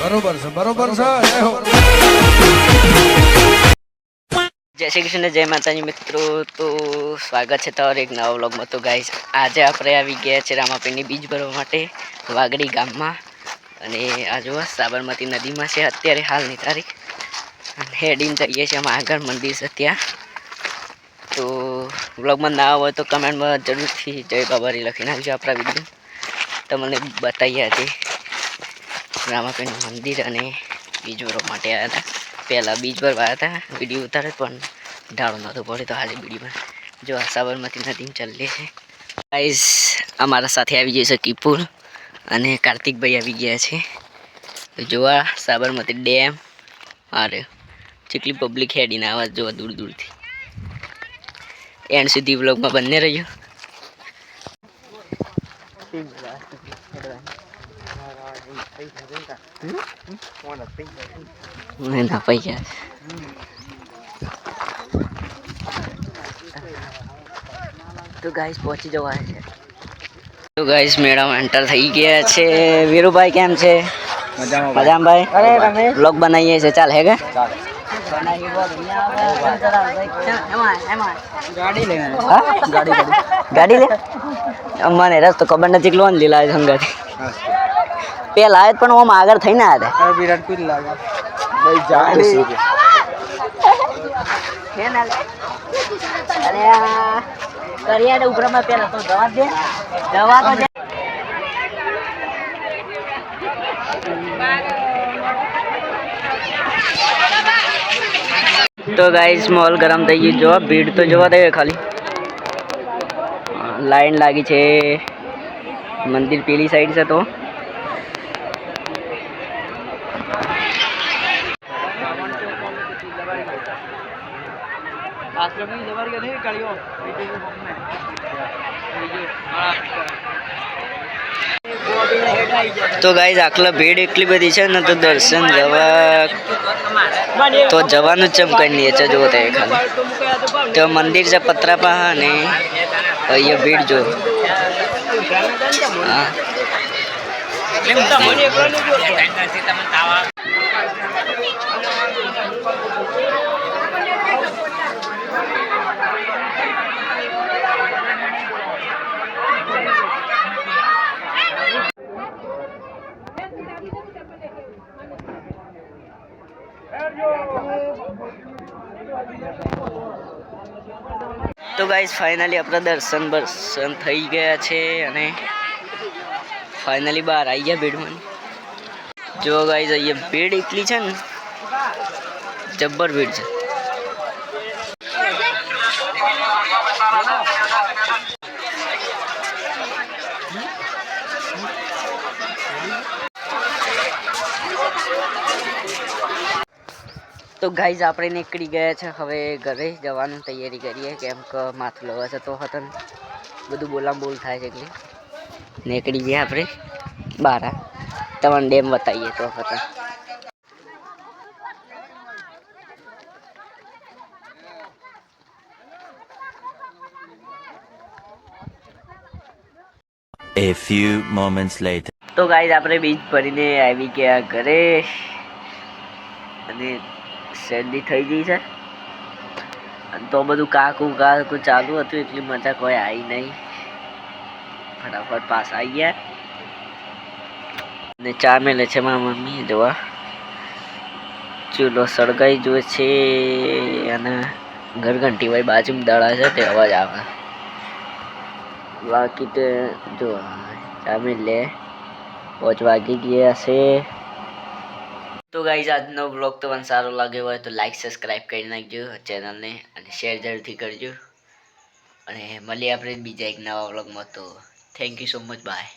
બરોબર છે બરોબર છે, જય શ્રી કૃષ્ણ, જય માતાજી મિત્રો. તો સ્વાગત છે તમારું એક નવા વ્લોગમાં. તો ગાઈસ આજે આપણે આવી ગયા છે રામાપીની બીજ ભરવા માટે વાગડી ગામમાં. અને આ જુઓ, સાબરમતી નદીમાં છે. અત્યારે હાલની તારીખ. અને હેડીને જઈએ છીએ અમે આગળ મંદિર છે ત્યાં. તો વ્લોગમાં ના હોય તો કમેન્ટમાં જરૂરથી જય બાબારી લખીને નાખજો આપણા વીડિયો તમને બતાવીએ આજે રામાપીરનું મંદિર અને બીજ ભરવા માટે આવ્યા હતા. પહેલાં બીજ પર આવ્યા હતા, વીડિયો ઉતારે પણ ઢાળો નહોતો પડે તો હાલે વિડીયોમાં જો આ સાબરમતી નદીમાં ચાલીએ છે પ્રાઇઝ અમારા સાથે આવી જશે કિપુર અને કાર્તિકભાઈ આવી ગયા છે. જોવા સાબરમતી ડેમ, અરે, જેટલી પબ્લિક હેડીને આવાજ જોવા દૂર દૂરથી. એન્ડ સુધી બ્લોગમાં બંને રહ્યો ના પૈસા તો ગાઈસ પહોંચી જવાય છે. તો ગાઈસ મેડમ એન્ટર થઈ ગયા છે. વીરુભાઈ કેમ છે? મજામાં ભાઈ. અરે તમે? બ્લોગ બનાવીએ છે ચાલ હે કે? ગાડી લે. ગાડી લે. મને રસ્તો ખબર નથી. લોન લીલા સંગાથી પેલા આયા પણ ઓમ આગળ થઈને આવ્યા વિરાટ કોહલી લાગે. અરે આ કરિયાને ઉપરમાં પેલા તો જવા દે. જવા તો તો ગાઈસ મોલ ગરમ થઈ ગયું. જો ભીડ તો જોવા દે ખાલી. લાઈન લાગી છે. મંદિર પેલી સાઈડ છે તો. તો ગાઈઝ આટલા ભીડ એટલી બધી છે ને તો દર્શન જવા તો જવાનું જ ચમ કરી દે છે જો તે ખાલી. તો મંદિર છે પત્રાપા ને અહીંયા ભીડ જો હા. તો ગાઈઝ ફાઇનલી આપણા દર્શન બર્શન થઈ ગયા છે અને ફાઇનલી બહાર આવી ગયા ભીડમાં. જો ગાઈઝ અહીંયા ભીડ એટલી છે ને, જબ્બર ભીડ છે. તો ગાઈઝ આપણે નીકળી ગયા છે હવે ઘરે જવાનું તૈયારી કરીએ કેમ કે માથું લવા જતો હતો ને. બધું બોલામ બોલ થાય છે એટલે. નીકળી ગયા આપણે બાર. તમને ડેમ બતાવીએ તો હતા A few moments later. તો ગાઈઝ આપણે બીજ ભરીને આવી ગયા ઘરે. અને શરદી થઈ ગઈ છે. તો બધું કાકું કાકું ચાલુ હતું, એટલી મજા કોઈ આવી નહીં. ફટાફટ પાસ આવી ગયા. ને ચા મેલે છે મારા મમ્મી જોવા ચૂલો સળગાઈ જોવે છે અને ઘરઘંટી ભાઈ બાજુમાં દડા છે, તે અવાજ આવે. બાકી તે, જો ચા મેલે. પાંચ વાગી ગયા છે. તો ગાઈઝ આજનો બ્લોગ તમને સારો લાગ્યો હોય તો લાઈક સબસ્ક્રાઈબ કરી નાખજો ચેનલને અને શેર જરૂરથી કરજો. અને મળીએ આપણે બીજા એક નવા બ્લોગમાં તો. Thank you so much bye